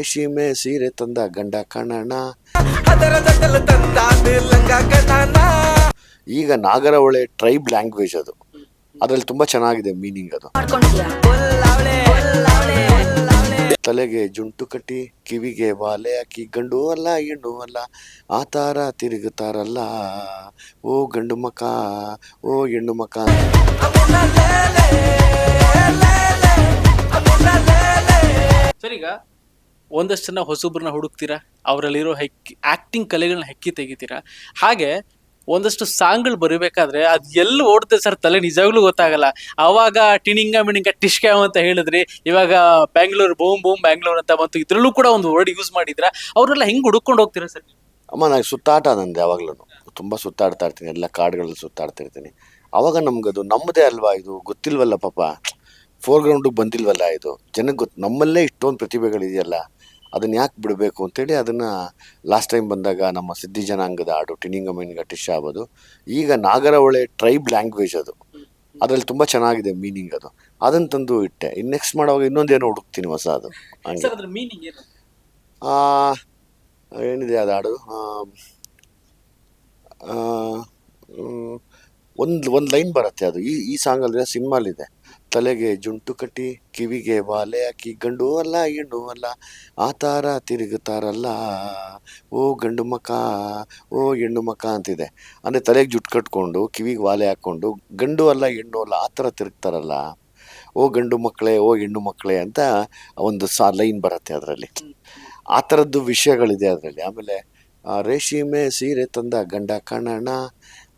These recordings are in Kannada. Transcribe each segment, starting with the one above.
ರೇಷ್ಮೆ ಸೀರೆ ತಂದ ಗಂಡ ಕಾಣಣ ಈಗ ನಾಗರಹೊಳೆ ಟ್ರೈಬ್ ಲ್ಯಾಂಗ್ವೇಜ್ ಅದು. ಅದ್ರಲ್ಲಿ ತುಂಬಾ ಚೆನ್ನಾಗಿದೆ ಮೀನಿಂಗ್ ಅದು. ತಲೆಗೆ ಜುಂಟು ಕಟ್ಟಿ, ಕಿವಿಗೆ ಬಾಲೆ ಹಾಕಿ, ಗಂಡು ಅಲ್ಲ, ಹೆಣ್ಣು ಅಲ್ಲ, ಆ ತಾರ ತಿರುಗುತ್ತಾರಲ್ಲ. ಓ ಗಂಡು ಮಕ, ಓ ಹೆಣ್ಣು ಮಕ. ಒಂದಷ್ಟು ಜನ ಹೊಸಬ್ರನ್ನ ಹುಡುಕ್ತೀರಾ? ಅವರಲ್ಲಿರೋ ಹೆಕ್ಕಿ ಆ್ಯಕ್ಟಿಂಗ್ ಕಲೆಗಳನ್ನ ಹೆಕ್ಕಿ ತೆಗಿತೀರಾ? ಹಾಗೆ ಒಂದಷ್ಟು ಸಾಂಗ್ಗಳು ಬರಬೇಕಾದ್ರೆ ಅದು ಎಲ್ಲಿ ಓಡುತ್ತೆ ಸರ್ ತಲೆ ನಿಜವಾಗ್ಲೂ ಗೊತ್ತಾಗಲ್ಲ. ಅವಾಗ ಟಿಣಿಂಗ ಮಿಣಿಂಗ ಟಿಶ್ಕ್ಯಾವ್ ಅಂತ ಹೇಳಿದ್ರಿ, ಇವಾಗ ಬ್ಯಾಂಗ್ಳೂರ್ ಬೂಮ್ ಬೂಮ್ ಬ್ಯಾಂಗ್ಳೂರ್ ಅಂತ ಬಂತು, ಇದರಲ್ಲೂ ಕೂಡ ಒಂದು ವರ್ಡ್ ಯೂಸ್ ಮಾಡಿದ್ರ? ಅವರೆಲ್ಲ ಹೆಂಗೆ ಹುಡುಕೊಂಡು ಹೋಗ್ತೀರಾ ಸರ್? ಅಮ್ಮ, ನಾನು ಸುತ್ತಾಟ ನಂದು ಯಾವಾಗ್ಲೂ ತುಂಬ ಸುತ್ತಾಡ್ತಾ ಇರ್ತೀನಿ, ಎಲ್ಲ ಕಾಡುಗಳಲ್ಲಿ ಸುತ್ತಾಡ್ತಾ ಇರ್ತೀನಿ. ಅವಾಗ ನಮ್ಗದು ನಮ್ಮದೇ ಅಲ್ವಾ ಇದು ಗೊತ್ತಿಲ್ವಲ್ಲ ಪಾಪ. ಫೋರ್ ಗ್ರೌಂಡಿಗೆ ಬಂದಿಲ್ವಲ್ಲ ಇದು? ಜನಕ್ಕೆ ಗೊತ್ತು ನಮ್ಮಲ್ಲೇ ಇಷ್ಟೊಂದು ಪ್ರತಿಭೆಗಳಿದೆಯಲ್ಲ. ಅದನ್ನ ಯಾಕೆ ಬಿಡಬೇಕು ಅಂತೇಳಿ ಅದನ್ನು ಲಾಸ್ಟ್ ಟೈಮ್ ಬಂದಾಗ ನಮ್ಮ ಸಿದ್ಧಿ ಜನಾಂಗದ ಹಾಡು ಟಿನಿಂಗ ಮೀನಿಂಗ ಟಿಶ್ ಆಗೋದು ಈಗ ನಾಗರಹೊಳೆ ಟ್ರೈಬ್ ಲ್ಯಾಂಗ್ವೇಜ್ ಅದು. ಅದರಲ್ಲಿ ತುಂಬ ಚೆನ್ನಾಗಿದೆ ಮೀನಿಂಗ್ ಅದು. ಅದನ್ನು ತಂದು ಇಟ್ಟೆ. ಇನ್ನು ನೆಕ್ಸ್ಟ್ ಮಾಡುವಾಗ ಇನ್ನೊಂದೇನೋ ಹುಡುಕ್ತೀನಿ ಹೊಸ ಅದು. ಹಂಗೆ. ಏನಿದೆ ಅದು ಹಾಡು ಒಂದು ಒಂದು ಲೈನ್ ಬರುತ್ತೆ ಅದು. ಈ ಈ ಸಾಂಗಲ್ಲಿ ಸಿನಿಮಾಲಿದೆ ತಲೆಗೆ ಜುಂಟು ಕಟ್ಟಿ, ಕಿವಿಗೆ ಬಾಲೆ ಹಾಕಿ, ಗಂಡು ಅಲ್ಲ, ಹೆಣ್ಣು ಅಲ್ಲ, ಆ ಥರ ತಿರುಗುತ್ತಾರಲ್ಲ. ಓ ಗಂಡು ಮಕ, ಓ ಹೆಣ್ಣು ಮಕ ಅಂತಿದೆ. ಅಂದರೆ ತಲೆಗೆ ಜುಟ್ಟು ಕಟ್ಕೊಂಡು, ಕಿವಿಗೆ ವಾಲೆ ಹಾಕ್ಕೊಂಡು, ಗಂಡು ಅಲ್ಲ, ಹೆಣ್ಣು ಅಲ್ಲ, ಆ ಥರ ತಿರುಗ್ತಾರಲ್ಲ. ಓ ಗಂಡು ಮಕ್ಕಳೇ, ಓ ಹೆಣ್ಣು ಮಕ್ಕಳೇ ಅಂತ ಒಂದು ಸಾ ಲೈನ್ ಬರುತ್ತೆ ಅದರಲ್ಲಿ. ಆ ಥರದ್ದು ವಿಷಯಗಳಿದೆ ಅದರಲ್ಲಿ. ಆಮೇಲೆ, ಆ ರೇಷ್ಮೆ ಸೀರೆ ತಂದ ಗಂಡ ಕಾಣಣ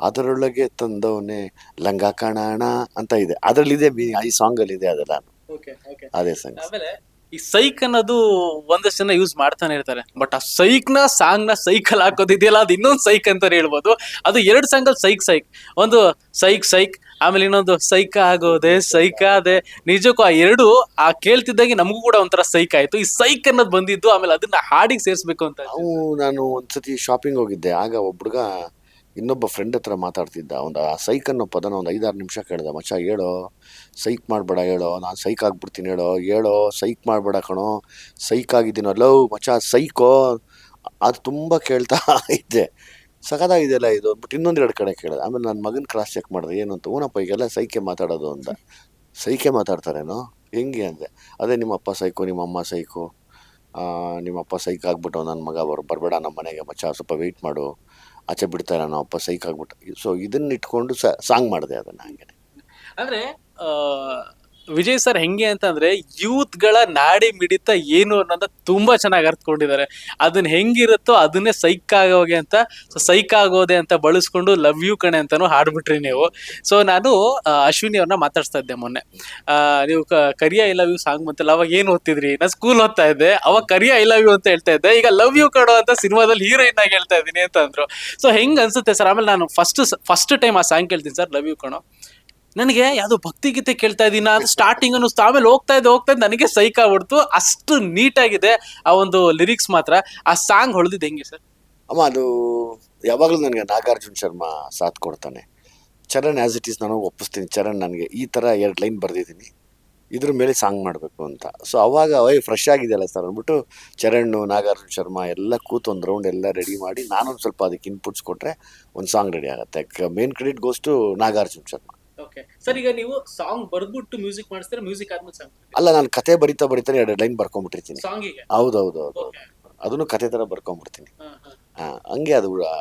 ಅದರೊಳಗೆ ತಂದವನೇ ಲಂಗ ಕಾಣಣ ಅಂತ ಇದೆ. ಅದರಲ್ಲಿದೆ ಇದೆ ಈ ಸಾಂಗಲ್ಲಿ ಇದೆ ಅದೆಲ್ಲ. ಓಕೆ ಓಕೆ ಅದೇ ಸಾಂಗ್ ಆಮೇಲೆ ಈ ಸೈಕ್ ಅನ್ನೋದು ಒಂದಷ್ಟು ಜನ ಯೂಸ್ ಮಾಡ್ತಾನೆ ಇರ್ತಾರೆ. ಬಟ್ ಆ ಸೈಕ್ನ ಸಾಂಗ್ನ ಸೈಕಲ್ ಹಾಕೋದಿದೆಯಲ್ಲ ಅದು ಇನ್ನೊಂದು ಸೈಕ್ ಅಂತ ಹೇಳ್ಬೋದು. ಅದು ಎರಡು ಸಾಂಗಲ್ ಸೈಕ್ ಸೈಕ್ ಒಂದು ಸೈಕ್ ಸೈಕ್ ಆಮೇಲೆ ಇನ್ನೊಂದು ಸೈಕ ಆಗೋದೆ ಸೈಕ ಅದೇ ನಿಜಕ್ಕೂ ಆ ಎರಡು ಆ ಕೇಳ್ತಿದ್ದಾಗೆ ನಮಗೂ ಕೂಡ ಒಂಥರ ಸೈಕ್ ಆಯ್ತು. ಈ ಸೈಕ್ ಅನ್ನೋದು ಬಂದಿದ್ದು ಆಮೇಲೆ ಅದನ್ನ ಹಾಡಿಗೆ ಸೇರಿಸ್ಬೇಕು ಅಂತ. ನಾವು ನಾನು ಒಂದ್ಸತಿ ಶಾಪಿಂಗ್ ಹೋಗಿದ್ದೆ. ಆಗ ಒಬ್ಬ ಹುಡುಗ ಇನ್ನೊಬ್ಬ ಫ್ರೆಂಡ್ ಹತ್ರ ಮಾತಾಡ್ತಿದ್ದ ಒಂದು ಆ ಸೈಕ್ ಅನ್ನೋ ಪದನ ಒಂದು ಐದಾರು ನಿಮಿಷ ಕೇಳಿದೆ ಮಚ್ಚ ಹೇಳೋ? ಸೈಕ್ ಮಾಡಬೇಡ ಹೇಳೋ? ನಾನು ಸೈಕ್ ಆಗ್ಬಿಡ್ತೀನಿ ಹೇಳೋ? ಹೇಳೋ? ಸೈಕ್ ಮಾಡಬೇಡ ಕಣೋ? ಸೈಕ್ ಆಗಿದ್ದೀನೋ ಲವ್ ಮಚ್ಚ ಸೈಕೋ? ಅದು ತುಂಬ ಕೇಳ್ತಾ ಇದ್ದೆ. ಸಖತ್ತಾಗಿದೆಯಲ್ಲ ಇದು ಅಂದ್ಬಿಟ್ಟು ಇನ್ನೊಂದು ಎರಡು ಕಡೆ ಕೇಳಿದೆ. ಆಮೇಲೆ ನನ್ನ ಮಗನ ಕ್ರಾಸ್ ಚೆಕ್ ಮಾಡಿದೆ ಏನು ಅಂತ? ಊನಪ್ಪ ಈಗೆಲ್ಲ ಸೈಕೆ ಮಾತಾಡೋದು ಅಂತ. ಸೈಕೆ ಮಾತಾಡ್ತಾರೇನೋ? ಹೆಂಗೆ? ಅಂದೆ. ಅದೇ ನಿಮ್ಮಪ್ಪ ಸೈಕೋ ನಿಮ್ಮಮ್ಮ ಸೈಕೋ. ಆ, ನಿಮ್ಮ ಅಪ್ಪ ಸೈಕ್ ಆಗ್ಬಿಟ್ಟು ನನ್ನ ಮಗ ಬರ್ ಬರಬೇಡ ನಮ್ಮ ಮನೆಗೆ ಮಚ್ಚ ಸ್ವಲ್ಪ ವೆಯ್ಟ್ ಮಾಡು. ಆಚೆ ಬಿಡ್ತಾರೆ ನಮ್ಮ ಅಪ್ಪ ಸೈಕ್ ಆಗ್ಬಿಟ್ಟು. ಸೊ ಇದನ್ನ ಇಟ್ಕೊಂಡು ಸಾಂಗ್ ಮಾಡಿದೆ ಅದನ್ನ ಹಾಗೆ ಅಂದ್ರೆ ವಿಜಯ್ ಸರ್ ಹೆಂಗೆ ಅಂತಂದ್ರೆ ಯೂತ್ಗಳ ನಾಡಿ ಮಿಡಿತ ಏನು ಅನ್ನೋದ ತುಂಬಾ ಚೆನ್ನಾಗಿ ಅರ್ಥಕೊಂಡಿದ್ದಾರೆ ಅದನ್ನ ಹೆಂಗಿರುತ್ತೋ ಅದನ್ನೇ ಸೈಕ್ ಆಗೋಗೆ ಅಂತ, ಸೊ ಸೈಕ್ ಆಗೋದೆ ಅಂತ ಬಳಸ್ಕೊಂಡು ಲವ್ ಯು ಕಣೆ ಅಂತಾನು ಹಾಡ್ಬಿಟ್ರಿ ನೀವು. ಸೊ ನಾನು ಅಶ್ವಿನಿ ಅವ್ರನ್ನ ಮಾತಾಡ್ಸ್ತಾ ಇದ್ದೆ ಮೊನ್ನೆ. ನೀವು Kariya I love you song ಮತ್ತೆ ಅವಾಗ ಏನ್ ಓದ್ತಿದ್ರಿ? ನಾನು ಸ್ಕೂಲ್ ಓದ್ತಾ ಇದ್ದೆ, ಅವಾಗ ಕರಿಯ ಐ ಲವ್ ಯು ಅಂತ ಹೇಳ್ತಾ ಇದ್ದೆ, ಈಗ ಲವ್ ಯು ಕಣೋ ಅಂತ ಸಿನಿಮಾದಲ್ಲಿ ಹೀರೋಯಿನ್ ಆಗಿ ಹೇಳ್ತಾ ಇದ್ದೀನಿ ಅಂತ ಅಂದ್ರು. ಸೊ ಹೆಂಗ್ ಅನ್ಸುತ್ತೆ ಸರ್? ಆಮೇಲೆ ನಾನು ಫಸ್ಟ್ ಫಸ್ಟ್ ಟೈಮ್ ಆ ಸಾಂಗ್ ಕೇಳ್ತೀನಿ ಸರ್, ಲವ್ ಯು ಕಣೋ. ನನಗೆ ಯಾವ್ದೋ ಭಕ್ತಿ ಗೀತೆ ಕೇಳ್ತಾ ಇದ್ದೀನ ಅದು ಸ್ಟಾರ್ಟಿಂಗ್ ಅನ್ನಿಸ್ತು ಆಮೇಲೆ ಹೋಗ್ತಾ ಇದ್ದೆ ಹೋಗ್ತಾ ಇದ್ದೆ ನನಗೆ ಸೈಕ್ ಆಗ್ಬಿಡ್ತು. ಅಷ್ಟು ನೀಟಾಗಿದೆ ಆ ಒಂದು ಲಿರಿಕ್ಸ್ ಮಾತ್ರ. ಆ ಸಾಂಗ್ ಹೊಳ್ದಿದ್ದು ಹೆಂಗೆ ಸರ್? ಅಮ್ಮ, ಅದು ಯಾವಾಗಲೂ ನನಗೆ ನಾಗಾರ್ಜುನ್ ಶರ್ಮಾ ಸಾಥ್ ಕೊಡ್ತಾನೆ. ಚರಣ್ ಆ್ಯಸ್ ಇಟ್ ಈಸ್ ನಾನು ಒಪ್ಪಿಸ್ತೀನಿ. ಚರಣ್ ನನಗೆ ಈ ಥರ ಎರಡು ಲೈನ್ ಬರೆದಿದ್ದೀನಿ. ಇದ್ರ ಮೇಲೆ ಸಾಂಗ್ ಮಾಡಬೇಕು ಅಂತ. ಸೊ ಅವಾಗ ಅವೈ ಫ್ರೆಶ್ ಆಗಿದೆಯಲ್ಲ ಸರ್ ಅಂದ್ಬಿಟ್ಟು ಚರಣ್, ನಾಗಾರ್ಜುನ್ ಶರ್ಮಾ ಎಲ್ಲ ಕೂತು ಒಂದು ರೌಂಡ್ ಎಲ್ಲ ರೆಡಿ ಮಾಡಿ ನಾನೊಂದು ಸ್ವಲ್ಪ ಅದಕ್ಕೆ ಇನ್ಪುಟ್ಸ್ ಕೊಟ್ಟರೆ ಒಂದು ಸಾಂಗ್ ರೆಡಿ ಆಗುತ್ತೆ. Main credit goes to Nagarjun Sharma. Okay sir ಈಗ ನೀವು ಸಾಂಗ್ ಬರ್ದ್ಬಿಟ್ಟು ಮ್ಯೂಸಿಕ್ ಮಾಡಿಸ್ತಾರೆ? ಮ್ಯೂಸಿಕ್ ಆದ್ಮೇಲೆ ಸಾಂಗ್ ಅಲ್ಲ ನಾನು ಕತೆ ಬರಿತಾ ಬರಿತಾನೆ ಎರಡು ಲೈನ್ ಬರ್ಕೊಂಡ್ಬಿಟ್ಟಿರ್ತೀನಿ. ಸಾಂಗಿಗೆ ಹೌದೌದು ಹೌದು ಓಕೆ ಅದನ್ನು ಕತೆ ಥರ ಬರ್ಕೊಂಡ್ಬಿಡ್ತೀನಿ. ಆ, ಹಂಗೆ ಅದು ಆ,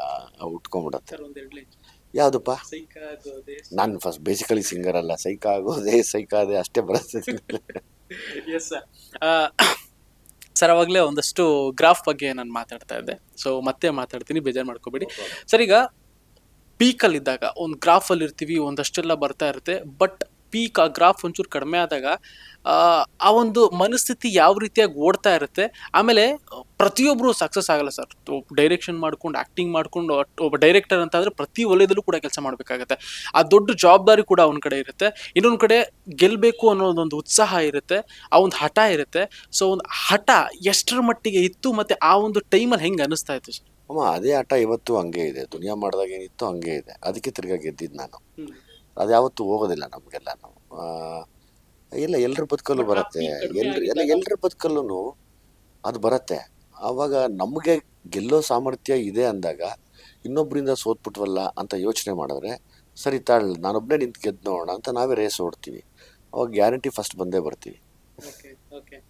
ಉಟ್ಕೊಂಡ್ಬಿಡತ್ತೆ. ಸರ್ ಒಂದೆರಡು ಲೈನ್ ಯಾವುದಪ್ಪ? ಸೈಕ್ ನಾನು ಫಸ್ಟ್ ಬೇಸಿಕಲಿ ಸಿಂಗರ್ ಅಲ್ಲ. ಸೈಕ ಆಗೋದೇ ಸೈಕ ಅದೇ ಅಷ್ಟೇ ಬರುತ್ತೆ. ಎಸ್ ಸರ್ ಸರ್ ಅವಾಗಲೇ ಒಂದಷ್ಟು ಗ್ರಾಫ್ ಬಗ್ಗೆ ನಾನು ಮಾತಾಡ್ತಾ ಇದ್ದೆ. ಸೊ ಮತ್ತೆ ಮಾತಾಡ್ತೀನಿ ಬೇಜಾರು ಮಾಡ್ಕೋಬೇಡಿ. ಸರ್ ಈಗ ಪೀಕಲ್ಲಿ ಇದ್ದಾಗ ಒಂದು ಗ್ರಾಫಲ್ಲಿ ಇರ್ತೀವಿ ಒಂದಷ್ಟೆಲ್ಲ ಬರ್ತಾ ಇರುತ್ತೆ. ಬಟ್ ಪೀಕ್ ಆ ಗ್ರಾಫ್ ಒಂಚೂರು ಕಡಿಮೆ ಆದಾಗ ಆ, ಒಂದು ಮನಸ್ಥಿತಿ ಯಾವ ರೀತಿಯಾಗಿ ಓಡ್ತಾ ಇರುತ್ತೆ ಆಮೇಲೆ ಪ್ರತಿಯೊಬ್ಬರು ಸಕ್ಸಸ್ ಆಗಲ್ಲ ಸರ್. ಡೈರೆಕ್ಷನ್ ಮಾಡ್ಕೊಂಡು ಆ್ಯಕ್ಟಿಂಗ್ ಮಾಡ್ಕೊಂಡು ಒಬ್ಬ ಡೈರೆಕ್ಟರ್ ಅಂತ ಪ್ರತಿ ವಲಯದಲ್ಲೂ ಕೂಡ ಕೆಲಸ ಮಾಡಬೇಕಾಗತ್ತೆ. ಆ ದೊಡ್ಡ ಜವಾಬ್ದಾರಿ ಕೂಡ ಅವನ ಕಡೆ ಇರುತ್ತೆ. ಇನ್ನೊಂದು ಕಡೆ ಗೆಲ್ಲಬೇಕು ಅನ್ನೋದೊಂದು ಉತ್ಸಾಹ ಇರುತ್ತೆ ಆ ಒಂದು ಹಠ ಇರುತ್ತೆ. ಸೊ ಒಂದು ಹಠ ಎಷ್ಟರ ಮಟ್ಟಿಗೆ ಇತ್ತು ಮತ್ತು ಆ ಒಂದು ಟೈಮಲ್ಲಿ ಹೆಂಗೆ ಅನಿಸ್ತಾ ಇತ್ತು ಸರ್? ಅಮ್ಮ ಅದೇ ಆಟ ಇವತ್ತು ಹಂಗೆ ಇದೆ. ದುನಿಯಾ ಮಾಡಿದಾಗ ಏನಿತ್ತು ಹಂಗೆ ಇದೆ. ಅದಕ್ಕೆ ತಿರ್ಗಾ ಗೆದ್ದಿದ್ದು ನಾನು. ಅದು ಯಾವತ್ತೂ ಹೋಗೋದಿಲ್ಲ ನಮಗೆಲ್ಲ ನಾವು ಎಲ್ಲ ಎಲ್ಲರ ಬದುಕಲ್ಲೂ ಬರುತ್ತೆ. ಎಲ್ರು ಎಲ್ಲ ಎಲ್ಲರ ಬದುಕಲ್ಲೂ ಅದು ಬರುತ್ತೆ. ಆವಾಗ ನಮಗೆ ಗೆಲ್ಲೋ ಸಾಮರ್ಥ್ಯ ಇದೆ ಅಂದಾಗ ಇನ್ನೊಬ್ಬರಿಂದ ಸೋತ್ಬಿಟ್ವಲ್ಲ ಅಂತ ಯೋಚನೆ ಮಾಡಿದ್ರೆ ಸರಿ ತಾಳ್ ನಾನೊಬ್ಬನೇ ನಿಂತು ಗೆದ್ದು ನೋಡೋಣ ಅಂತ ನಾವೇ ರೇಸ್ ಓಡ್ತೀವಿ. ಅವಾಗ ಗ್ಯಾರಂಟಿ ಫಸ್ಟ್ ಬಂದೇ ಬರ್ತೀವಿ. ಓಕೆ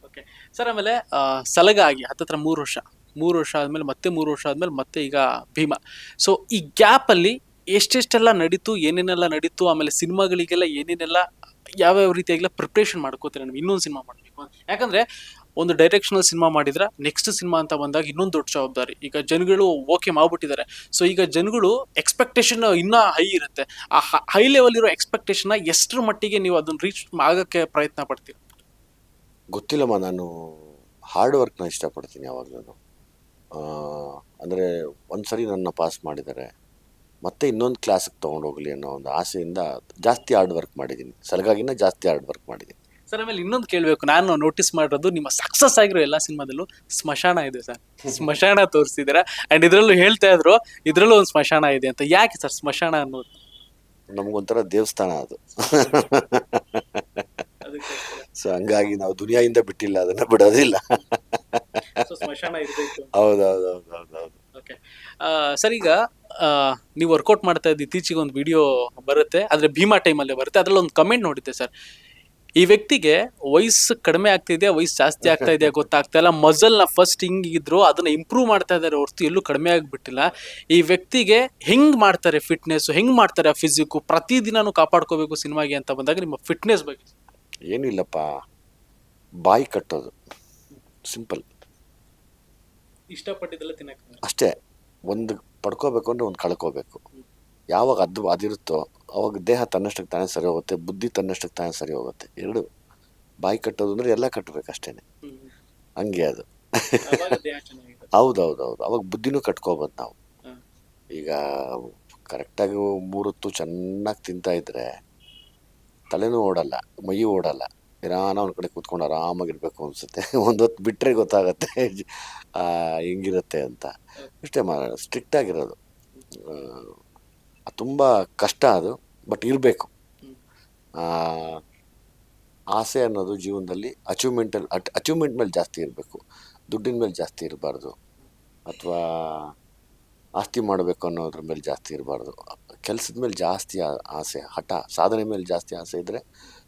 ಓಕೆ ಸರ್ ಆಮೇಲೆ ಸಲಗಾಗಿ ಸಲಗ ಆಗಿ ಹತ್ತತ್ರ ಮೂರು ವರ್ಷ. ಮೂರು ವರ್ಷ ಆದಮೇಲೆ, ಮತ್ತೆ ಮೂರು ವರ್ಷ ಆದಮೇಲೆ, ಮತ್ತೆ ಈಗ ಭೀಮ. ಸೊ ಈ ಗ್ಯಾಪಲ್ಲಿ ಎಷ್ಟೆಷ್ಟೆಲ್ಲ ನಡೀತು, ಏನೇನೆಲ್ಲ ನಡೀತು, ಆಮೇಲೆ ಸಿನಿಮಾಗಳಿಗೆಲ್ಲ ಏನೇನೆಲ್ಲ ಯಾವ್ಯಾವ ರೀತಿಯಾಗಿಲ್ಲ ಪ್ರಿಪ್ರೇಷನ್ ಮಾಡ್ಕೋತಾರೆ ನಮ್ಗೆ ಇನ್ನೊಂದು ಸಿನಿಮಾ ಮಾಡಬೇಕು ಯಾಕಂದರೆ, ಒಂದು ಡೈರೆಕ್ಷನಲ್ ಸಿನಿಮಾ ಮಾಡಿದ್ರೆ ನೆಕ್ಸ್ಟ್ ಸಿನಿಮಾ ಅಂತ ಬಂದಾಗ ಇನ್ನೊಂದು ದೊಡ್ಡ ಜವಾಬ್ದಾರಿ. ಈಗ ಜನಗಳು ಓಕೆ ಮಾಡ್ಬಿಟ್ಟಿದ್ದಾರೆ. ಸೊ ಈಗ ಜನಗಳು ಎಕ್ಸ್ಪೆಕ್ಟೇಷನ್ ಇನ್ನೂ ಹೈ ಇರುತ್ತೆ. ಆ ಹೈ ಲೆವೆಲ್ ಇರೋ ಎಕ್ಸ್ಪೆಕ್ಟೇಷನ್ನ ಎಷ್ಟರ ಮಟ್ಟಿಗೆ ನೀವು ಅದನ್ನು ರೀಚ್ ಆಗೋಕ್ಕೆ ಪ್ರಯತ್ನ ಪಡ್ತೀರಿ? ಗೊತ್ತಿಲ್ಲಮ್ಮ, ನಾನು ಹಾರ್ಡ್ ವರ್ಕ್ನ ಇಷ್ಟಪಡ್ತೀನಿ ಯಾವಾಗಲೂ. ಅಂದರೆ ಒಂದು ಸರಿ ನನ್ನ ಪಾಸ್ ಮಾಡಿದ್ದಾರೆ ಮತ್ತೆ ಇನ್ನೊಂದು ಕ್ಲಾಸಿಗೆ ಹೋಗ್ಲಿ ಅನ್ನೋ ಒಂದು ಆಸೆಯಿಂದ ಜಾಸ್ತಿ ಹಾರ್ಡ್ ವರ್ಕ್ ಮಾಡಿದ್ದೀನಿ. ಸಲಗಾಗಿನ ಜಾಸ್ತಿ ಹಾರ್ಡ್ ವರ್ಕ್ ಮಾಡಿದ್ದೀನಿ. ಸರ್ ಆಮೇಲೆ ಇನ್ನೊಂದು ಕೇಳಬೇಕು. ನಾನು ನೋಟಿಸ್ ಮಾಡಿರೋದು ನಿಮ್ಮ ಸಕ್ಸಸ್ ಆಗಿರೋ ಎಲ್ಲ ಸಿನಿಮಾದಲ್ಲೂ ಸ್ಮಶಾನ ಇದೆ ಸರ್ ಸ್ಮಶಾನ ತೋರಿಸಿದ್ದೀರ? ಆ್ಯಂಡ್ ಇದರಲ್ಲೂ ಹೇಳ್ತಾ ಇದ್ರು ಇದರಲ್ಲೂ ಒಂದು ಸ್ಮಶಾನ ಇದೆ ಅಂತ. ಯಾಕೆ ಸರ್ ಸ್ಮಶಾನ ಅನ್ನೋದು? ನಮಗೊಂಥರ ದೇವಸ್ಥಾನ ಅದು. ಸೊ ಹಂಗಾಗಿ ನಾವು ದುನಿಯಾಯಿಂದ ಬಿಟ್ಟಿಲ್ಲ ಅದನ್ನು ಬಿಡೋದಿಲ್ಲ. ಸ್ಮಶಾನ ಇರಬೇಕು. ಹೌದೌದೌದೌದೌದು. ಓಕೆ ಸರ್ ಈಗ ನೀವು ವರ್ಕೌಟ್ ಮಾಡ್ತಾ ಇದ್ದ ಇತ್ತೀಚೆಗೆ ಒಂದು ವಿಡಿಯೋ ಬರುತ್ತೆ. ಆದರೆ ಭೀಮಾ ಟೈಮಲ್ಲೇ ಬರುತ್ತೆ. ಅದರಲ್ಲಿ ಒಂದು ಕಮೆಂಟ್ ನೋಡಿದ್ದೆ ಸರ್. ಈ ವ್ಯಕ್ತಿಗೆ ವಯಸ್ಸು ಕಡಿಮೆ ಆಗ್ತಿದೆ ವಯಸ್ಸು ಜಾಸ್ತಿ ಆಗ್ತಾ ಇದೆ ಗೊತ್ತಾಗ್ತಾ ಇಲ್ಲ. ಮಜಲ್ನ ಫಸ್ಟ್ ಹಿಂಗಿದ್ರು ಅದನ್ನ ಇಂಪ್ರೂವ್ ಮಾಡ್ತಾ ಇದಾರೆ ಹೊರತು ಎಲ್ಲೂ ಕಡಿಮೆ ಆಗಿಬಿಟ್ಟಿಲ್ಲ. ಈ ವ್ಯಕ್ತಿಗೆ ಹೆಂಗ್ ಮಾಡ್ತಾರೆ ಫಿಟ್ನೆಸ್ ಹೆಂಗ್ ಮಾಡ್ತಾರೆ ಆ ಫಿಸಿಕ್ಕು ಪ್ರತಿದಿನನೂ ಕಾಪಾಡ್ಕೋಬೇಕು ಸಿನಿಮಾಗೆ ಅಂತ ಬಂದಾಗ ನಿಮ್ಮ ಫಿಟ್ನೆಸ್ ಬಗ್ಗೆ. ಏನಿಲ್ಲಪ್ಪ. ಬಾಯಿ ಕಟ್ಟೋದು. ಸಿಂಪಲ್ ಇಷ್ಟಪಟ್ಟಿದ್ದೆಲ್ಲ ತಿನ್ನಕ್ಕೆ ಅಷ್ಟೇ ಒಂದು ಪಡ್ಕೋಬೇಕು ಅಂದರೆ ಒಂದು ಕಳ್ಕೋಬೇಕು ಯಾವಾಗ ಅದು ಅದಿರುತ್ತೋ ಅವಾಗ ದೇಹ ತನ್ನಷ್ಟಕ್ಕೆ ತಾನೇ ಸರಿ ಹೋಗುತ್ತೆ ಬುದ್ಧಿ ತನ್ನಷ್ಟಕ್ಕೆ ತಾನೇ ಸರಿ ಹೋಗುತ್ತೆ. ಎರಡು ಬಾಯಿ ಕಟ್ಟೋದು ಅಂದರೆ ಎಲ್ಲ ಕಟ್ಟಬೇಕು ಅಷ್ಟೇ ಹಂಗೆ ಅದು. ಹೌದೌದೌದು. ಅವಾಗ ಬುದ್ಧಿನೂ ಕಟ್ಕೋಬೋದು ನಾವು. ಈಗ ಕರೆಕ್ಟಾಗಿ ಮೂರೊತ್ತು ಚೆನ್ನಾಗಿ ತಿಂತಾ ಇದ್ರೆ ತಲೆನೂ ಓಡಲ್ಲ ಮೈ ಓಡಲ್ಲ. ನಿಧಾನ ಒಂದು ಕಡೆ ಕೂತ್ಕೊಂಡು ಆರಾಮಾಗಿರ್ಬೇಕು ಅನಿಸುತ್ತೆ. ಒಂದು ಹೊತ್ತು ಬಿಟ್ಟರೆ ಗೊತ್ತಾಗತ್ತೆ ಹೆಂಗಿರುತ್ತೆ ಅಂತ. ಇಷ್ಟೇ ಮಾ ಸ್ಟ್ರಿಕ್ಟ್ ಆಗಿರೋದು. ತುಂಬ ಕಷ್ಟ ಅದು ಬಟ್ ಇರಬೇಕು. ಆಸೆ ಅನ್ನೋದು ಜೀವನದಲ್ಲಿ ಅಚೀವ್ಮೆಂಟಲ್ಲಿ ಅಚೀವ್ಮೆಂಟ್ ಮೇಲೆ ಜಾಸ್ತಿ ಇರಬೇಕು. ದುಡ್ಡಿನ ಮೇಲೆ ಜಾಸ್ತಿ ಇರಬಾರ್ದು. ಅಥವಾ ಆಸ್ತಿ ಮಾಡಬೇಕು ಅನ್ನೋದ್ರ ಮೇಲೆ ಜಾಸ್ತಿ ಇರಬಾರ್ದು. ಕೆಲಸದ ಮೇಲೆ ಜಾಸ್ತಿ ಆಸೆ, ಹಠ, ಸಾಧನೆ ಮೇಲೆ ಜಾಸ್ತಿ ಆಸೆ ಇದ್ದರೆ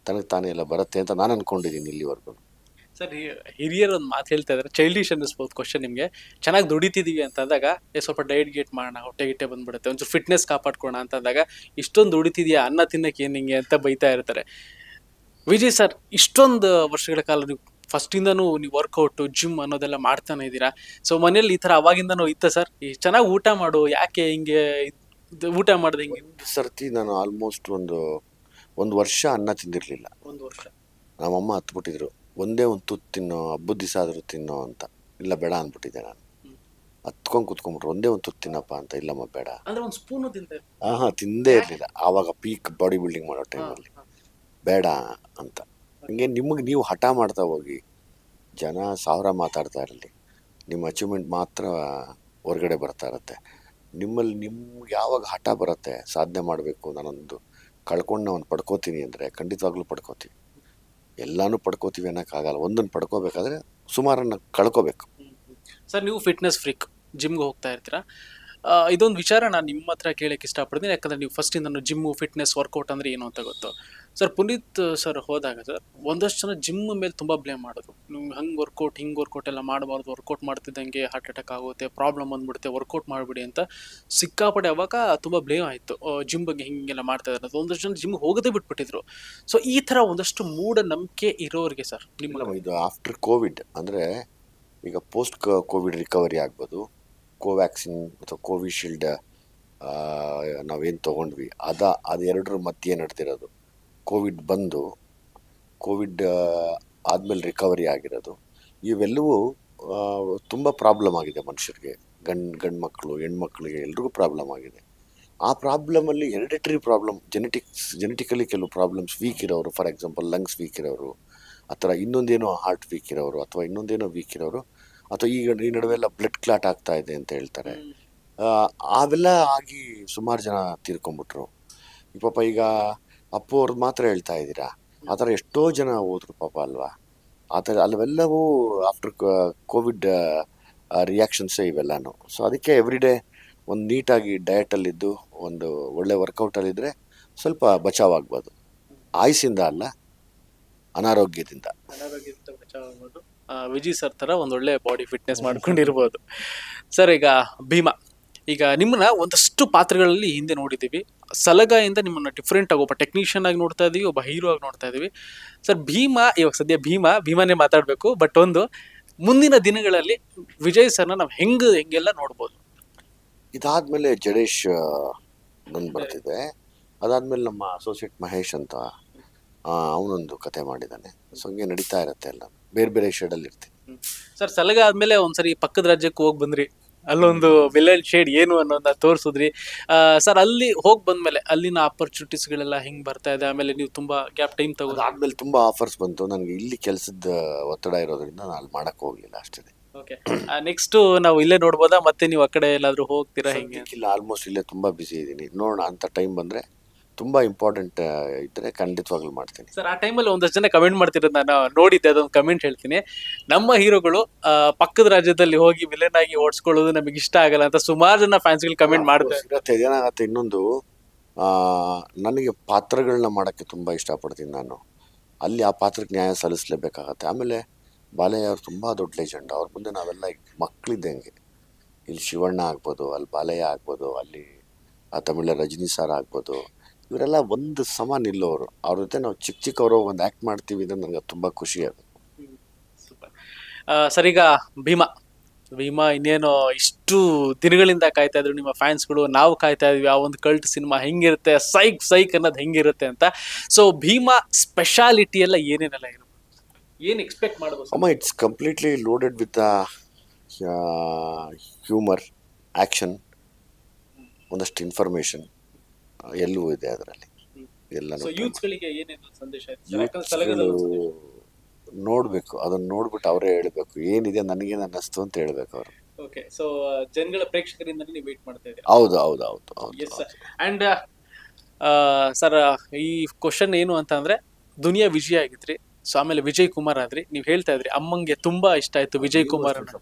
ತನಗೆ ತಾನೇ ಎಲ್ಲ ಬರುತ್ತೆ ಅಂತ ನಾನು ಅನ್ಕೊಂಡಿದ್ದೀನಿ ಇಲ್ಲಿವರೆಗೂ. ಸರ್ ಹಿರಿಯರು ಒಂದು ಮಾತು ಹೇಳ್ತಾ ಇದ್ದಾರೆ ಚೈಲ್ಡಿಶ್ ಅನ್ನಿಸ್ಬೋದು ಕ್ವಶನ್ ನಿಮಗೆ. ಚೆನ್ನಾಗಿ ದುಡಿತಿದೀವಿ ಅಂತ ಅಂದಾಗ ಏ ಸ್ವಲ್ಪ ಡಯಟ್ ಗೇಟ್ ಮಾಡೋಣ ಹೊಟ್ಟೆ ಗಿಟ್ಟೆ ಬಂದ್ಬಿಡುತ್ತೆ ಒಂಚೂರು ಫಿಟ್ನೆಸ್ ಕಾಪಾಡ್ಕೋಣ ಅಂತ ಅಂದಾಗ ಇಷ್ಟೊಂದು ದುಡಿತಿದ್ಯಾ ಅನ್ನ ತಿನ್ನಕ್ಕೆ ಏನು ಹಿಂಗೆ ಅಂತ ಬೈತಾ ಇರ್ತಾರೆ. ವಿಜಯ್ ಸರ್ ಇಷ್ಟೊಂದು ವರ್ಷಗಳ ಕಾಲ ನೀವು ಫಸ್ಟಿಂದನೂ ನೀವು ವರ್ಕೌಟು ಜಿಮ್ ಅನ್ನೋದೆಲ್ಲ ಮಾಡ್ತಾನೆ ಇದ್ದೀರಾ? ಸೊ ಮನೇಲಿ ಈ ಥರ ಅವಾಗಿಂದನೂ ಇತ್ತ ಸರ್? ಈ ಚೆನ್ನಾಗಿ ಊಟ ಮಾಡು ಯಾಕೆ ಹಿಂಗೆ ಊಟ ಮಾಡಿದೆ ಹಿಂಗೆ? ಸರ್ತಿ ನಾನು ಆಲ್ಮೋಸ್ಟ್ ಒಂದು ಒಂದು ವರ್ಷ ಅನ್ನ ತಿಂದಿರಲಿಲ್ಲ. ಒಂದು ವರ್ಷ. ನಮ್ಮಮ್ಮ ಹತ್ಬಿಟ್ಟಿದ್ರು. ಒಂದೇ ಒಂದು ತುತ್ತು ತಿನ್ನೋ ಹಬ್ಬದ ದಿವಸ ಆದರೂ ತಿನ್ನೋ ಅಂತ. ಇಲ್ಲ ಬೇಡ ಅಂದ್ಬಿಟ್ಟಿದ್ದೆ ನಾನು. ಹತ್ಕೊಂಡು ಕುತ್ಕೊಂಡ್ಬಿಟ್ರು. ಒಂದೇ ಒಂದು ತುತ್ತು ತಿನ್ನಪ್ಪ ಅಂತ ಇಲ್ಲಮ್ಮ ಬೇಡ. ಅಂದ್ರೆ ಒಂದು ಸ್ಪೂನು ತಿಂತ ಹಾಂ ಹಾಂ ತಿಂದೇ ಇರಲಿಲ್ಲ. ಆವಾಗ ಪೀಕ್ ಬಾಡಿ ಬಿಲ್ಡಿಂಗ್ ಮಾಡೋ ಟೈಮಲ್ಲಿ ಬೇಡ ಅಂತ. ಹಂಗೆ ನಿಮಗೆ ನೀವು ಹಠ ಮಾಡ್ತಾ ಹೋಗಿ ಜನ ಸಾವಿರ ಮಾತಾಡ್ತಾ ಇರಲಿ. ನಿಮ್ಮ ಅಚೀವ್ಮೆಂಟ್ ಮಾತ್ರ ಹೊರಗಡೆ ಬರ್ತಾ ಇರುತ್ತೆ. ನಿಮ್ಮಲ್ಲಿ ನಿಮ್ಗೆ ಯಾವಾಗ ಹಠ ಬರುತ್ತೆ ಸಾಧನೆ ಮಾಡಬೇಕು ನಾನೊಂದು ಕಳ್ಕೊಂಡು ನಾವು ಪಡ್ಕೋತೀನಿ ಅಂದರೆ ಖಂಡಿತವಾಗ್ಲೂ ಪಡ್ಕೋತೀವಿ ಎಲ್ಲನೂ ಪಡ್ಕೋತೀವಿ ಅನ್ನೋಕ್ಕಾಗಲ್ಲ. ಒಂದನ್ನು ಪಡ್ಕೋಬೇಕಾದ್ರೆ ಸುಮಾರನ್ನು ಕಳ್ಕೋಬೇಕು. ಸರ್, ನೀವು ಫಿಟ್ನೆಸ್ ಫ್ರೀಕ್ ಜಿಮ್ಗೆ ಹೋಗ್ತಾ ಇರ್ತೀರಾ? ಇದೊಂದು ವಿಚಾರ ನಾನು ನಿಮ್ಮ ಹತ್ರ ಕೇಳಕ್ಕೆ ಇಷ್ಟಪಡ್ತೀನಿ. ಯಾಕಂದ್ರೆ ನೀವು ಫಸ್ಟ್ ನಾನು ಜಿಮ್ಮು ಫಿಟ್ನೆಸ್ ವರ್ಕೌಟ್ ಅಂದ್ರೆ ಏನು ಅಂತ ಗೊತ್ತು. ಸರ್ ಪುನೀತ್ ಸರ್ ಹೋದಾಗ ಸರ್ ಒಂದಷ್ಟು ಜನ ಜಿಮ್ ಮೇಲೆ ತುಂಬ ಬ್ಲೇಮ್ ಮಾಡೋದು. ನೀವು ಹಂಗೆ ವರ್ಕೌಟ್ ಹಿಂಗೆ ವರ್ಕೌಟ್ ಎಲ್ಲ ಮಾಡಬಾರ್ದು ವರ್ಕೌಟ್ ಮಾಡ್ತಿದ್ದಂಗೆ ಹಾರ್ಟ್ ಅಟ್ಯಾಕ್ ಆಗುತ್ತೆ ಪ್ರಾಬ್ಲಮ್ ಬಂದ್ಬಿಡುತ್ತೆ ವರ್ಕೌಟ್ ಮಾಡಿಬಿಡಿ ಅಂತ ಸಿಕ್ಕಾಪಡೆ ಅವಾಗ ತುಂಬ ಬ್ಲೇಮ್ ಆಯಿತು. ಜಿಮ್ ಬಗ್ಗೆ ಹಿಂಗೆಲ್ಲ ಮಾಡ್ತಾ ಇದ್ದಾರೆ ಒಂದಷ್ಟು ಜನ ಜಿಮ್ ಹೋಗದೆ ಬಿಟ್ಬಿಟ್ಟಿದ್ರು. ಸೊ ಈ ಥರ ಒಂದಷ್ಟು ಮೂಢನಂಬಿಕೆ ಇರೋರಿಗೆ ಸರ್ ನಿಮ್ಮ ಇದು ಆಫ್ಟರ್ ಕೋವಿಡ್ ಅಂದರೆ ಈಗ ಪೋಸ್ಟ್ ಕೋವಿಡ್ ರಿಕವರಿ ಆಗ್ಬೋದು. ಕೋವ್ಯಾಕ್ಸಿನ್ ಅಥವಾ ಕೋವಿಶೀಲ್ಡ್ ನಾವೇನು ತೊಗೊಂಡ್ವಿ? ಅದ, ಅದೆರಡರ ಮಧ್ಯೆ ನಡೆದಿರೋದು ಕೋವಿಡ್ ಬಂದು, ಕೋವಿಡ್ ಆದಮೇಲೆ ರಿಕವರಿ ಆಗಿರೋದು. ಇವೆಲ್ಲವೂ ತುಂಬ ಪ್ರಾಬ್ಲಮ್ ಆಗಿದೆ ಮನುಷ್ಯರಿಗೆ. ಗಂಡು ಗಂಡು ಮಕ್ಕಳು ಹೆಣ್ಮಕ್ಳಿಗೆ ಎಲ್ರಿಗೂ ಪ್ರಾಬ್ಲಮ್ ಆಗಿದೆ. ಆ ಪ್ರಾಬ್ಲಮಲ್ಲಿ ಹೆರಿಡಿಟರಿ ಪ್ರಾಬ್ಲಮ್, ಜೆನೆಟಿಕ್ಸ್, ಜೆನೆಟಿಕಲಿ ಕೆಲವು ಪ್ರಾಬ್ಲಮ್ಸ್ ವೀಕ್ ಇರೋರು, ಫಾರ್ ಎಕ್ಸಾಂಪಲ್ ಲಂಗ್ಸ್ ವೀಕ್ ಇರೋರು, ಆ ಥರ ಇನ್ನೊಂದೇನೋ ಹಾರ್ಟ್ ವೀಕ್ ಇರೋರು ಅಥವಾ ಇನ್ನೊಂದೇನೋ ವೀಕ್ ಇರೋರು ಅಥವಾ ಈಗ ಈ ನಡುವೆ ಎಲ್ಲ ಬ್ಲಡ್ ಕ್ಲಾಟ್ ಆಗ್ತಾ ಇದೆ ಅಂತ ಹೇಳ್ತಾರೆ. ಅವೆಲ್ಲ ಆಗಿ ಸುಮಾರು ಜನ ತೀರ್ಕೊಂಡ್ಬಿಟ್ರು. ಪಾಪ ಈಗ ಅಪ್ಪು ಅವ್ರದ್ದು ಮಾತ್ರ ಹೇಳ್ತಾ ಇದ್ದೀರಾ? ಆ ಥರ ಎಷ್ಟೋ ಜನ ಹೋದ್ರು ಪಾಪ ಅಲ್ವಾ? ಆ ಥರ ಅಲ್ಲವೆಲ್ಲವೂ ಆಫ್ಟರ್ ಕೋವಿಡ್ ರಿಯಾಕ್ಷನ್ಸೇ ಇವೆಲ್ಲನೂ. ಸೊ ಅದಕ್ಕೆ ಎವ್ರಿ ಡೇ ಒಂದು ನೀಟಾಗಿ ಡಯಟಲ್ಲಿದ್ದು ಒಂದು ಒಳ್ಳೆ ವರ್ಕೌಟಲ್ಲಿದ್ದರೆ ಸ್ವಲ್ಪ ಬಚಾವಾಗ್ಬೋದು. ಆಯಸ್ಸಿಂದ ಅಲ್ಲ ಅನಾರೋಗ್ಯದಿಂದ. ಅನಾರೋಗ್ಯದಿಂದ ಬಚಾವಾಗ್ಬೋದು. ಆ, ವಿಜಯ್ ಸರ್ ತರ ಒಂದೊಳ್ಳೆ ಬಾಡಿ ಫಿಟ್ನೆಸ್ ಮಾಡ್ಕೊಂಡಿರ್ಬೋದು. ಸರ್, ಈಗ ಭೀಮಾ, ಈಗ ನಿಮ್ಮನ್ನ ಒಂದಷ್ಟು ಪಾತ್ರಗಳಲ್ಲಿ ಹಿಂದೆ ನೋಡಿದ್ದೀವಿ. ಸಲಗಾಯಿಂದ ನಿಮ್ಮನ್ನ ಡಿಫ್ರೆಂಟ್ ಆಗಿ ಒಬ್ಬ ಟೆಕ್ನಿಷಿಯನ್ ಆಗಿ ನೋಡ್ತಾ ಇದೀವಿ, ಒಬ್ಬ ಹೀರೋ ಆಗಿ ನೋಡ್ತಾ ಇದೀವಿ. ಸರ್, ಭೀಮಾ, ಇವಾಗ ಸದ್ಯ ಭೀಮಾ, ಭೀಮಾನೇ ಮಾತಾಡಬೇಕು ಬಟ್ ಒಂದು ಮುಂದಿನ ದಿನಗಳಲ್ಲಿ ವಿಜಯ್ ಸರ್ನ ನಾವು ಹೆಂಗ್, ಹೆಂಗೆಲ್ಲ ನೋಡ್ಬೋದು? ಇದಾದ್ಮೇಲೆ ಜಡೇಶ್ ಬಂದು ಬರ್ತಿದೆ. ಅದಾದ್ಮೇಲೆ ನಮ್ಮ ಅಸೋಸಿಯೇಟ್ ಮಹೇಶ್ ಅಂತ ಅವನೊಂದು ಕತೆ ಮಾಡಿದ್ದಾನೆ. ಸೊ ಹಂಗೆ ನಡೀತಾ ಇರುತ್ತೆ ಎಲ್ಲ. ಬೇರೆ ಬೇರೆ ಶೇಡಲ್ಲಿ ಇರ್ತೀನಿ. ಸರ್ ಸಲಗ ಆದ್ಮೇಲೆ ಒಂದ್ಸರಿ ಪಕ್ಕದ ರಾಜ್ಯಕ್ಕೆ ಹೋಗಿ ಬಂದ್ರಿ. ಅಲ್ಲೊಂದು ವಿಲನ್ ಶೇಡ್ ಏನು ಅನ್ನೋದನ್ನ ತೋರಿಸಿದ್ರಿ. ಸರ್ ಅಲ್ಲಿ ಹೋಗಿ ಬಂದ್ಮೇಲೆ ಅಲ್ಲಿನ ಆಪರ್ಚುನಿಟೀಸ್ಗಳೆಲ್ಲ ಹೆಂಗ್ ಬರ್ತಾ ಇದೆ? ಆಮೇಲೆ ನೀವು ತುಂಬಾ ಗ್ಯಾಪ್ ಟೈಮ್ ತಗೋ ಆದ್ಮೇಲೆ ತುಂಬಾ ಆಫರ್ಸ್ ಬಂತು. ನನಗೆ ಇಲ್ಲಿ ಕೆಲಸದ ಒತ್ತಡ ಇರೋದ್ರಿಂದ ನಾನು ಅಲ್ಲಿ ಮಾಡಕ್ ಹೋಗ್ಲಿಲ್ಲ ಅಷ್ಟೇ. ಓಕೆ ನೆಕ್ಸ್ಟ್ ನಾವು ಇಲ್ಲೇ ನೋಡ್ಬೋದಾ? ಮತ್ತೆ ನೀವು ಆ ಕಡೆ ಎಲ್ಲಾದರೂ ಹೋಗ್ತೀರಾ ಹೆಂಗೆ ಇಲ್ಲ ಆಲ್ಮೋಸ್ಟ್ ಇಲ್ಲೇ ತುಂಬಾ ಬಿಸಿ ಇದ್ದೀನಿ ನೋಡೋಣ ಅಂತ ಟೈಮ್ ಬಂದ್ರೆ ತುಂಬಾ ಇಂಪಾರ್ಟೆಂಟ್ ಇದ್ರೆ ಖಂಡಿತವಾಗ್ಲೂ ಮಾಡ್ತೀನಿ. ಸರ್ ಆ ಟೈಮಲ್ಲಿ ಒಂದಷ್ಟು ಜನ ಕಮೆಂಟ್ ಮಾಡ್ತಿರೋದು ನಾನು ನೋಡಿದ್ದೆ ಅದೊಂದು ಕಮೆಂಟ್ ಹೇಳ್ತೀನಿ. ನಮ್ಮ ಹೀರೋಗಳು ಪಕ್ಕದ ರಾಜ್ಯದಲ್ಲಿ ಹೋಗಿ ವಿಲನ್ ಆಗಿ ಓಡಿಸ್ಕೊಳ್ಳೋದು ನಮಗೆ ಇಷ್ಟ ಆಗಲ್ಲ ಅಂತ ಸುಮಾರು ಜನ ಫ್ಯಾನ್ಸ್ಗಳು ಕಮೆಂಟ್ ಮಾಡ್ತಾರೆ. ಇರತ್ತೆ ಏನಾಗತ್ತೆ ಇನ್ನೊಂದು ಆ, ನನಗೆ ಪಾತ್ರಗಳನ್ನ ಮಾಡೋಕ್ಕೆ ತುಂಬ ಇಷ್ಟಪಡ್ತೀನಿ ನಾನು. ಅಲ್ಲಿ ಆ ಪಾತ್ರಕ್ಕೆ ನ್ಯಾಯ ಸಲ್ಲಿಸಲೇಬೇಕಾಗತ್ತೆ. ಆಮೇಲೆ ಬಾಲಯ್ಯ ಅವ್ರು ತುಂಬ ದೊಡ್ಡ ಲೆಜೆಂಡ್ ಅವ್ರ ಮುಂದೆ ನಾವೆಲ್ಲ ಮಕ್ಕಳಿದ್ದಂಗೆ ಇಲ್ಲಿ ಶಿವಣ್ಣ ಆಗ್ಬೋದು ಅಲ್ಲಿ ಬಾಲಯ್ಯ ಆಗ್ಬೋದು ಅಲ್ಲಿ ಆ ತಮಿಳ ರಜನಿ ಸರ್ ಆಗ್ಬೋದು. ಇವರೆಲ್ಲ ಒಂದು ಸಮ ನಿಲ್ಲೋರು. ಅವ್ರ ಜೊತೆ ನಾವು ಚಿಕ್ಕ ಚಿಕ್ಕವರು ಒಂದು ಆ್ಯಕ್ಟ್ ಮಾಡ್ತೀವಿ ಅಂದ್ರೆ ನನಗೆ ತುಂಬ ಖುಷಿ ಅದು. ಸರ್ ಈಗ ಭೀಮಾ. ಭೀಮಾ ಇನ್ನೇನು ಇಷ್ಟು ದಿನಗಳಿಂದ ಕಾಯ್ತಾ ಇದ್ರು ನಿಮ್ಮ ಫ್ಯಾನ್ಸ್ಗಳು. ನಾವು ಕಾಯ್ತಾ ಇದ್ವಿ ಆ ಒಂದು ಕಲ್ಟ್ ಸಿನಿಮಾ ಹೆಂಗಿರುತ್ತೆ ಸೈಕ್ ಸೈಕ್ ಅನ್ನೋದು ಹೆಂಗಿರುತ್ತೆ ಅಂತ. ಸೊ ಭೀಮಾ ಸ್ಪೆಷಾಲಿಟಿ ಎಲ್ಲ ಏನೇನೆಲ್ಲ ಇರುತ್ತೆ? ಏನು ಎಕ್ಸ್ಪೆಕ್ಟ್ ಮಾಡ್ಬೋದು ಅಮ್ಮ it's completely loaded with humour action ಒಂದಷ್ಟು ಇನ್ಫಾರ್ಮೇಷನ್ ಎಲ್ಲವೂ ಇದೆ ಅದರಲ್ಲಿ. ಎಲ್ಲ ಸೊ ಯೂತ್ಸ್ ಗಳಿಗೆ ಏನೇನು ಸಂದೇಶ. ನೋಡಬೇಕು ಅದನ್ನ ನೋಡ್ಬಿಟ್ಟು ಅವರೇ ಹೇಳ್ಬೇಕು ಏನಿದೆ ನನಗೆ ಅನ್ನಿಸ್ತು ಅಂತ ಹೇಳ್ಬೇಕು ಅವರು. ಓಕೆ ಸೊ ಜನಗಳ ಪ್ರೇಕ್ಷಕರಿಂದ ನೀವು ವೇಟ್ ಮಾಡ್ತಾ ಇದ್ದೀರಾ? ಹೌದು ಹೌದು ಹೌದು ಹೌದು ಎಸ್ ಸರ್ ಅಂಡ್ ಸರ್ ಈ ಕ್ವಶನ್ ಏನು ಅಂತ ಅಂದ್ರೆ ದುನಿಯಾ ವಿಜಯ ಆಗಿದ್ರಿ ಸೊ ಆಮೇಲೆ ವಿಜಯ್ ಕುಮಾರ್ ಆದ್ರಿ ನೀವು ಹೇಳ್ತಾ ಇದ್ರಿ ಅಮ್ಮಂಗೆ ತುಂಬಾ ಇಷ್ಟ ಆಯ್ತು ವಿಜಯ್ ಕುಮಾರ್ ಅನ್ನೋ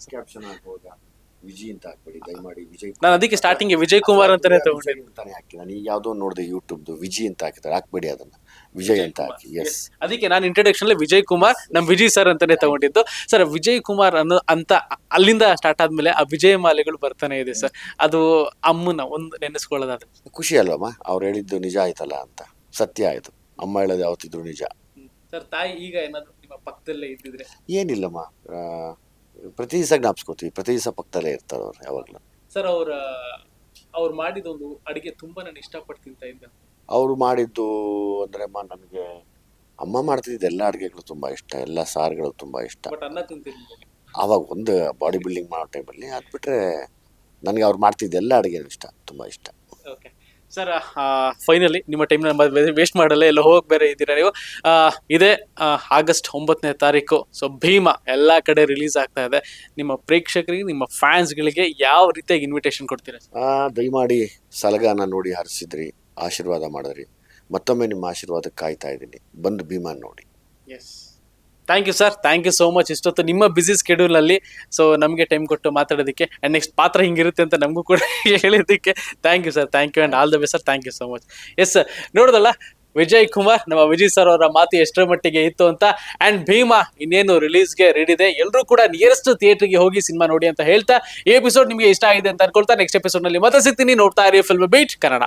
ವಿಜಯ್ ಅಂತ ಹಾಕ್ಬೇಡಿ ದಯಮಾಡಿ ವಿಜಯ್ ನಾನು ಅದಕ್ಕೆ ಸ್ಟಾರ್ಟಿಂಗ್ ವಿಜಯ್ ಕುಮಾರ್ ಅಂತಾನೆ ತಗೊಂಡೆ. ಅಂತಾನೆ ಹಾಕಿ. ನಾನು ಈಗ ಯಾವುದೋ ನೋಡಿದೆ ಯೂಟ್ಯೂಬ್ದು ವಿಜಯ್ ಅಂತ ಹಾಕಿದ್ದಾರೆ ಹಾಕ್ಬೇಡಿ ಅದನ್ನ. ವಿಜಯ್ ಅಂತ ಹಾಕಿ ಎಸ್ ಅದಕ್ಕೆ ನಾನು ಇಂಟ್ರೊಡಕ್ಷನ್ ಅಲ್ಲಿ ವಿಜಯ್ ಕುಮಾರ್ ನಮ್ಮ ವಿಜಯ್ ಸರ್ ಅಂತಾನೆ ತಗೊಂಡಿದ್ದು. ಸರ್ ವಿಜಯ್ ಕುಮಾರ್ ಅನ್ನೋ ಅಂತ ಅಲ್ಲಿಂದ ಸ್ಟಾರ್ಟ್ ಆದ್ಮೇಲೆ ಆ ವಿಜಯ ಮಾಲೆಗಳು ಬರ್ತಾನೆ ಇದೆ ಸರ್ ಅದು ಅಮ್ಮನ ಒಂದು ನೆನೆಸ್ಕೊಳ್ಳೋದಾದ್ರೆ. ಖುಷಿ ಅಲ್ವಮ್ಮ? ಅವ್ರು ಹೇಳಿದ್ದು ನಿಜ ಆಯ್ತಲ್ಲ ಅಂತ. ಸತ್ಯ ಆಯ್ತು. ಅಮ್ಮ ಹೇಳೋದು ಯಾವತ್ತಿದ್ರು ನಿಜ. ಸರ್ ತಾಯಿ ಈಗ ಏನಾದ್ರು ನಿಮ್ಮ ಪಕ್ಕದಲ್ಲೇ ಇದ್ದಿದ್ರೆ? ಏನಿಲ್ಲಮ್ಮ. ಪ್ರತಿ ದಿವಸ ಜ್ಞಾಪಿಸ್ಕೋತೀವಿ ಪ್ರತಿ ದಿವಸ ಪಕ್ಕದಲ್ಲೇ ಇರ್ತಾರೆ ಅವ್ರು ಯಾವಾಗಲೂ. ಸರ್ ಅವ್ರ ಅವ್ರು ಮಾಡಿದೊಂದು ಅಡಿಗೆ ತುಂಬಾ ನಾನು ಇಷ್ಟಪಟ್ಟು ತಿಂತಾ ಇದ್ದೆ ಅವರು ಮಾಡಿದ್ದು ಅಂದ್ರೆ ಅಮ್ಮ ನನಗೆ ಅಮ್ಮ ಮಾಡ್ತಿದ್ದ ಎಲ್ಲ ಅಡುಗೆಗಳು ತುಂಬ ಇಷ್ಟ ಎಲ್ಲ ಸಾರುಗಳು ತುಂಬ ಇಷ್ಟ. ಅವಾಗ ಅನ್ನ ತಿಂತಿರ್ಲಿಲ್ಲ ಆವಾಗ ಒಂದು ಬಾಡಿ ಬಿಲ್ಡಿಂಗ್ ಮಾಡೋ ಟೈಮಲ್ಲಿ ಅದು ಬಿಟ್ಟರೆ ನನಗೆ ಅವ್ರು ಮಾಡ್ತಿದ್ದ ಎಲ್ಲ ಅಡುಗೆನೂ ಇಷ್ಟ ತುಂಬ ಇಷ್ಟ. ಓಕೆ. ಸರ್ ಫೈನಲಿ ನಿಮ್ಮ ಟೈಮ್ ವೇಸ್ಟ್ ಮಾಡಲ್ಲ ಎಲ್ಲ ಹೋಗಿ ಬೇರೆ ಇದ್ದೀರಾ ನೀವು? ಇದೇ ಆಗಸ್ಟ್ ಒಂಬತ್ತನೇ ತಾರೀಕು. ಸೊ ಭೀಮ ಎಲ್ಲ ಕಡೆ ರಿಲೀಸ್ ಆಗ್ತಾ ಇದೆ. ನಿಮ್ಮ ಪ್ರೇಕ್ಷಕರಿಗೆ ನಿಮ್ಮ ಫ್ಯಾನ್ಸ್ಗಳಿಗೆ ಯಾವ ರೀತಿಯಾಗಿ ಇನ್ವಿಟೇಷನ್ ಕೊಡ್ತೀರಾ ದಯಮಾಡಿ ಸಲಗಾನ ನೋಡಿ ಹರಿಸಿದ್ರಿ ಆಶೀರ್ವಾದ ಮಾಡಿದ್ರಿ. ಮತ್ತೊಮ್ಮೆ ನಿಮ್ಮ ಆಶೀರ್ವಾದಕ್ಕೆ ಕಾಯ್ತಾ ಇದ್ದೀನಿ. ಬಂದು ಭೀಮಾ ನೋಡಿ. Yes thank you sir thank you so much ಇಷ್ಟೊತ್ತು ನಿಮ್ಮ ಬಿಸಿ ಸ್ಕೆಡ್ಯೂಲಲ್ಲಿ ಸೊ ನಮಗೆ ಟೈಮ್ ಕೊಟ್ಟು ಮಾತಾಡೋದಕ್ಕೆ ಆ್ಯಂಡ್ ನೆಕ್ಸ್ಟ್ ಪಾತ್ರ ಹಿಂಗಿರುತ್ತೆ ಅಂತ ನಮಗೂ ಕೂಡ ಹೇಳಿದ್ದಕ್ಕೆ thank you sir thank you and all the best sir thank you so much yes sir ನೋಡೋದಲ್ಲ, Vijay Kumar ನಮ್ಮ ವಿಜಯ್ ಸರ್ ಅವರ ಮಾತು ಎಷ್ಟರ ಮಟ್ಟಿಗೆ ಇತ್ತು ಅಂತ ಆ್ಯಂಡ್ ಭೀಮಾ ಇನ್ನೇನು ರಿಲೀಸ್ಗೆ ರೆಡಿ ಇದೆ. ಎಲ್ಲರೂ ಕೂಡ ನಿಯರೆಸ್ಟ್ ಥಿಯೇಟ್ರಿಗೆ ಹೋಗಿ ಸಿನಿಮಾ ನೋಡಿ ಅಂತ ಹೇಳ್ತಾ ಈ ಎಪಿಸೋಡ್ ನಿಮಗೆ ಇಷ್ಟ ಆಗಿದೆ ಅಂತ ಅನ್ಕೊಳ್ತಾ ನೆಕ್ಸ್ಟ್ ಎಪಿಸೋಡ್ನಲ್ಲಿ ಮತ್ತೆ ಸಿಗ್ತೀನಿ. ನೋಡ್ತಾ ಇರಿ ಫಿಲ್ಮ್ ಬೀಟ್ ಕನ್ನಡ